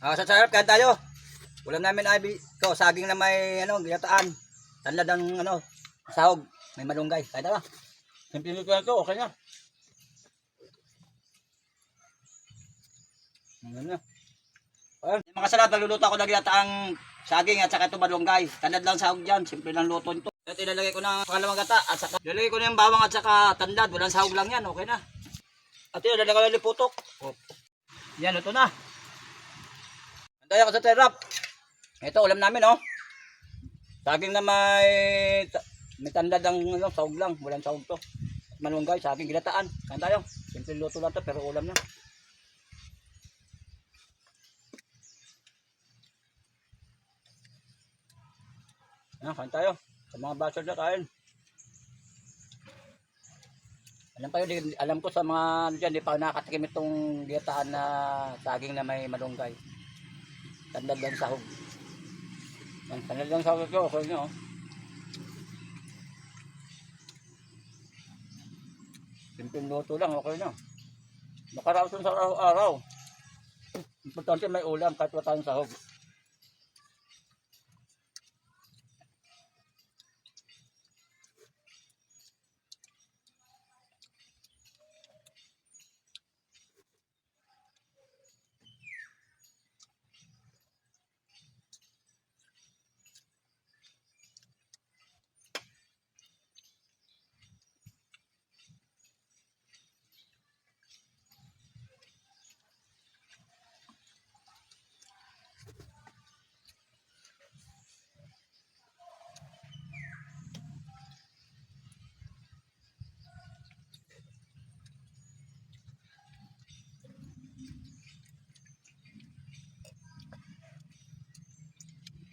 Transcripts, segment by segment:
Ah, sa sarap kaya tayo. Ulam namin ay ko saging na may ano, giyataan. Tanlad ng ano, sahog, may malunggay. Kaya tayo. Simple nito na to, okay na. Ano na. Yung mga salad, nagluluto ako ng giyataang saging at saka ito malunggay. Tanlad lang sahog dyan, simple lang luto nito. At ilalagay ko ng pangalawang gata at saka ilalagay ko na yung bawang at saka tanlad. Walang sahog lang yan, okay na. At yun, ilalagay ko na yung putok. Oh. Yan, ito na. Antay ako sa terap. Ito, ulam namin, oh. Saging na may, may tandad ang ano, sahog lang. Walang sahog to. Malunggay, saging, ginataan. Kain tayo. Simple luto lang to, pero ulam na. Yan, kain tayo. Sa mga basher na kain. Alam kayo, di- alam ko sa mga ano dyan, di pa nakatikim itong giyataan na saging na may malunggay. Tandad lang sahog. Yan, tandad lang sahog ko, okay nyo. oh. Simple luto lang, okay na. Nakaraos sa araw-araw. Importante may ulam kahit wala sahog.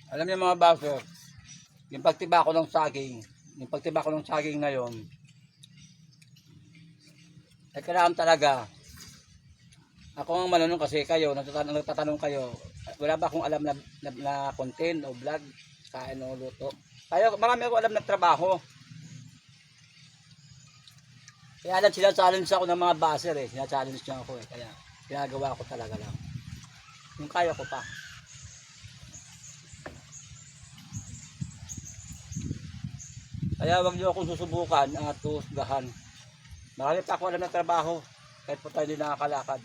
Alam niyo mga baser, yung pagtiba ko ng saging, yung pagtiba ko ng saging ngayon, ay kailangan talaga, ako ang manunong kasi kayo, nagtatanong, nagtatanong kayo, wala ba akong alam na, na, na content o vlog, kain o luto. Kayo, marami ako alam na trabaho. Kaya lang sila-challenge ako ng mga baser eh, sila-challenge niya ako eh, kaya ginagawa ko talaga lang. Yung kaya ko pa. Kaya wag niyo akong susubukan at tuhusgahan. Marami pa ako alam na trabaho. Kahit po tayo hindi nakakalakad.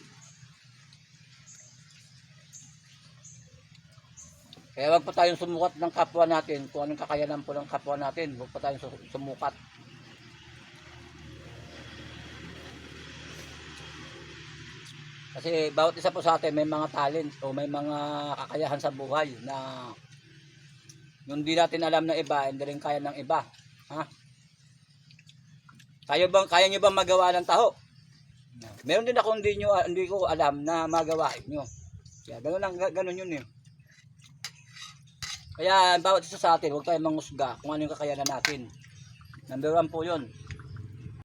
Kaya wag pa tayong sumukat ng kapwa natin. Kung anong kakayanan po ng kapwa natin. Wag pa tayong su- sumukat. Kasi bawat isa po sa atin may mga talent o may mga kakayahan sa buhay na yung hindi natin alam ng iba, hindi rin kaya ng iba. Ha? Kaya bang kaya niyo bang magawa ng taho? Meron din ako hindi niyo hindi ko alam na magawa niyo. Kaya ganoon lang ganoon yun eh. Kaya bawat isa sa atin, huwag tayong mangusga kung ano yung kakayanan natin. Number one po yun.